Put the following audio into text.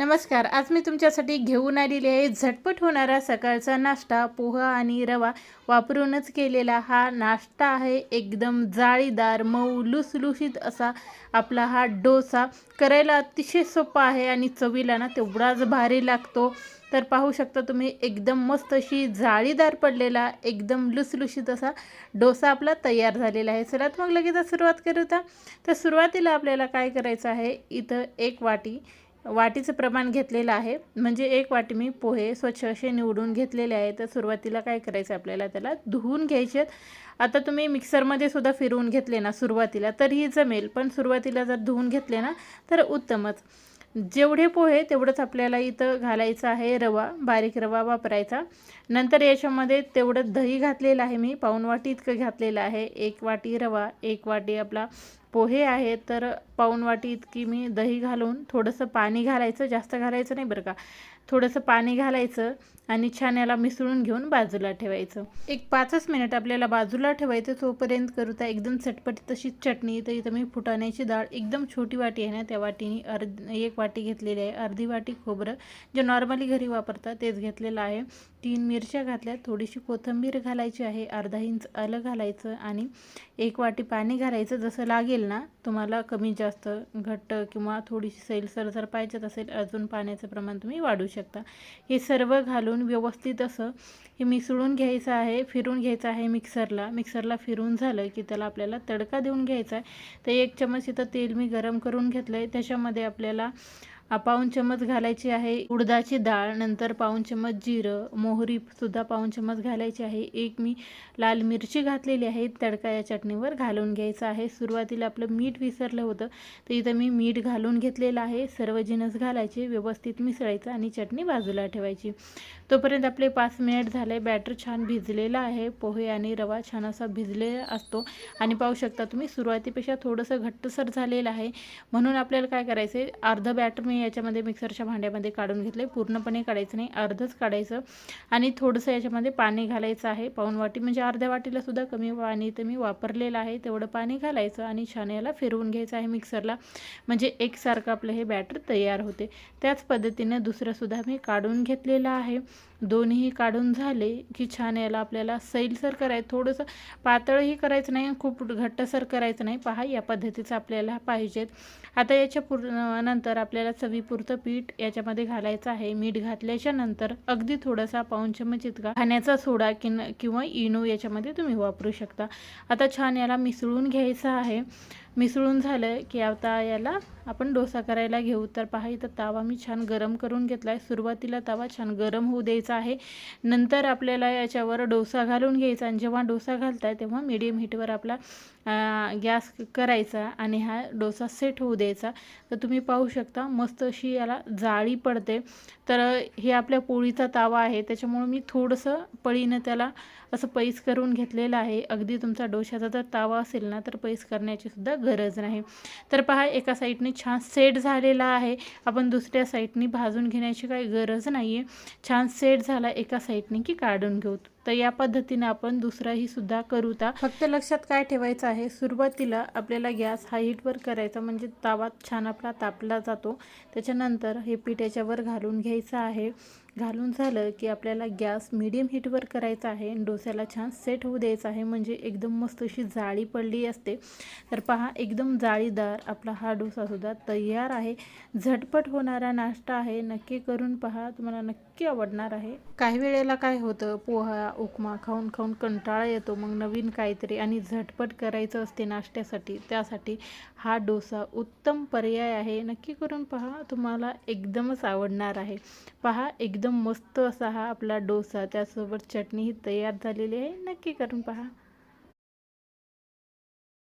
नमस्कार आज मी तुमच्यासाठी घेऊन आलेली आहे झटपट होणारा सकाळचा नाश्ता पोहा आणि रवा. वापरूनच केलेला हा नाश्ता आहे एकदम जाळीदार मऊ लुसलुशीत असा आपला हा डोसा. करायला अतिशय सोपा आहे आणि चवीला ना तेवढाच भारी लागतो. तर पाहू शकता तुम्ही एकदम मस्त अशी जाळीदार पडलेला एकदम लुसलुशीत असा डोसा आपला तयार झालेला आहे. चला मग लगेच सुरुवात करूता. तर सुरुवातीला आपल्याला काय करायचं आहे इथं एक वाटी वाटीचं प्रमाण घेतलेलं आहे. म्हणजे एक वाटी मी पोहे स्वच्छ असे निवडून घेतलेले आहे. तर सुरुवातीला काय करायचं आपल्याला त्याला? धुवून घ्यायचे. आता तुम्ही मिक्सरमध्ये सुद्धा फिरवून घेतले ना सुरुवातीला तरीही जमेल. पण सुरुवातीला जर धुवून घेतले ना तर उत्तमच. जेवढे पोहे तेवढंच आपल्याला इथं घालायचं आहे. रवा बारीक रवा वापरायचा. नंतर याच्यामध्ये तेवढं दही घातलेलं आहे मी. पाऊन वाटी इतकं घातलेलं आहे. एक वाटी रवा एक वाटी आपला पोहे आहेत तर पाऊन वाटी इतकी मी दही घालून थोडंसं पाणी घालायचं जास्त घालायचं नाही बरं का. थोडंसं पाणी घालायचं आणि छान याला मिसळून घेऊन बाजूला ठेवायचं. एक पाचच मिनिट आपल्याला बाजूला ठेवायचं तोपर्यंत करूता एकदम चटपटी तशी चटणी तर इथं मी फुटाण्याची डाळ एकदम छोटी वाटी आहे ना त्या वाटीने अर्ध एक वाटी घेतलेली आहे. अर्धी वाटी खोबरं जे नॉर्मली घरी वापरतात तेच घेतलेलं आहे. तीन मिरच्या घातल्या थोडीशी कोथिंबीर घालायची आहे अर्धा इंच आलं घालायचं आणि एक वाटी पाणी घालायचं. जसं लागेल ना तुम्हाला कमी जास्त घट्ट किंवा थोडीशी सैलसर जर पाहिजेत असेल अजून पाण्याचं प्रमाण तुम्ही वाढू शकता. हे सर्व घालून व्यवस्थित असं हे मिसळून घ्यायचं आहे फिरून घ्यायचं आहे मिक्सरला. मिक्सरला फिरून झालं की त्याला आपल्याला तडका देऊन घ्यायचा आहे. तर एक चमच इथं तेल मी गरम करून घेतलं आहे त्याच्यामध्ये आपल्याला पाऊन चमच घालायची आहे. उडदाची डाळ नंतर पाऊन चमच जिरं मोहरी सुद्धा पाऊन चमच घालायची आहे. एक मी लाल मिरची घातलेली आहे तडका या चटणीवर घालून घ्यायचा आहे. सुरुवातीला आपलं मीठ विसरलं होतं तर इथं मी मीठ घालून घेतलेलं आहे. सर्व जिनस घालायचे व्यवस्थित मिसळायचं आणि चटणी बाजूला ठेवायची. तोपर्यंत आपले पाच मिनिट झाले. बॅटर छान भिजलेलं आहे. पोहे आणि रवा छान असा भिजलेला असतो. आणि पाहू शकता तुम्ही सुरुवातीपेक्षा थोडंसं घट्टसर झालेलं आहे. म्हणून आपल्याला काय करायचं आहे अर्धं बॅटर मी याच्यामध्ये मिक्सरच्या भांड्यामध्ये काढून घेतले पूर्णपणे काढायचं नाही अर्धच काढायचं आणि थोडंसं याच्यामध्ये पाणी घालायचं आहे. पाऊन वाटी म्हणजे अर्ध्या वाटीला सुद्धा कमी पाणी तर मी वापरलेलं आहे. तेवढं पाणी घालायचं आणि छान याला फिरवून घ्यायचं आहे मिक्सरला. म्हणजे एकसारखं आपलं हे बॅटर तयार होते. त्याच पद्धतीने दुसरंसुद्धा मी काढून घेतलेलं आहे. दोन्ही काढून झाले की छान याला आपल्याला सैलसर करायचं थोडंसं पातळही करायचं नाही खूप घट्टसर करायचं नाही. पहा या पद्धतीचं आपल्याला पाहिजेत. आता याच्या पूर्ण नंतर आपल्याला चवीपुरतं पीठ याच्यामध्ये घालायचं आहे. मीठ घातल्याच्या नंतर अगदी थोडासा पाऊन चमच इतका खाण्याचा सोडा किन किंवा इनो याच्यामध्ये तुम्ही वापरू शकता. आता छान याला मिसळून घ्यायचं आहे. मिसळून झालं की आता याला आपण डोसा करायला घेऊ. तर पहा इथं तावा मी छान गरम करून घेतला आहे सुरुवातीला तवा छान गरम होऊ द्यायचा आहे. नंतर आपल्याला याच्यावर डोसा घालून घ्यायचा आणि जेव्हा डोसा घालताय तेव्हा मीडियम हीटवर आपला गॅस करायचा आणि हा डोसा सेट होऊ द्यायचा. तर तुम्ही पाहू शकता मस्त अशी याला जाळी पडते. तर हे आपल्या पोळीचा तावा आहे. त्याच्यामुळं मी थोडंसं पळीनं त्याला असं पैस करून घेतलेलं आहे. अगदी तुमचा डोशाचा जर तावा असेल ना तर पैस करण्याची सुद्धा गरज नाही. तर पहा एका साईडने छान सेट झालेला आहे. आपण दुसऱ्या साईडनी भाजून घेण्याची काही गरज नाही आहे छान सेट झाला एका साईडने की काढून घेऊ. तर या पद्धतीने आपण दुसराही सुद्धा करू ता. फक्त लक्षात काय ठेवायचं आहे? सुरुवातीला आपल्याला गॅस हा हीटवर करायचा म्हणजे तावा छान आपला तापला जातो. त्याच्यानंतर हे पीठ याच्यावर घालून घ्यायचं आहे. घालून झालं की आपल्याला गॅस मिडियम हीटवर करायचा आहे. डोस्याला छान सेट होऊ द्यायचा आहे म्हणजे एकदम मस्त अशी जाळी पडली असते. तर पहा एकदम जाळीदार आपला हा डोसासुद्धा तयार आहे. झटपट होणारा नाश्ता आहे. नक्की करून पहा. तुम्हाला नक्की आवडणार आहे. काही वेळेला काय होतं पोहा उपमा खाऊन खाऊन कंटाळा येतो. मग नवीन काहीतरी आणि झटपट करायचं असते नाश्त्यासाठी. त्यासाठी हा डोसा उत्तम पर्याय आहे. नक्की करून पहा. तुम्हाला एकदमच आवडणार आहे. पहा एकदम मस्त असा हा आपला डोसा. त्यासोबत चटणीही तयार झालेली आहे. नक्की करून पहा.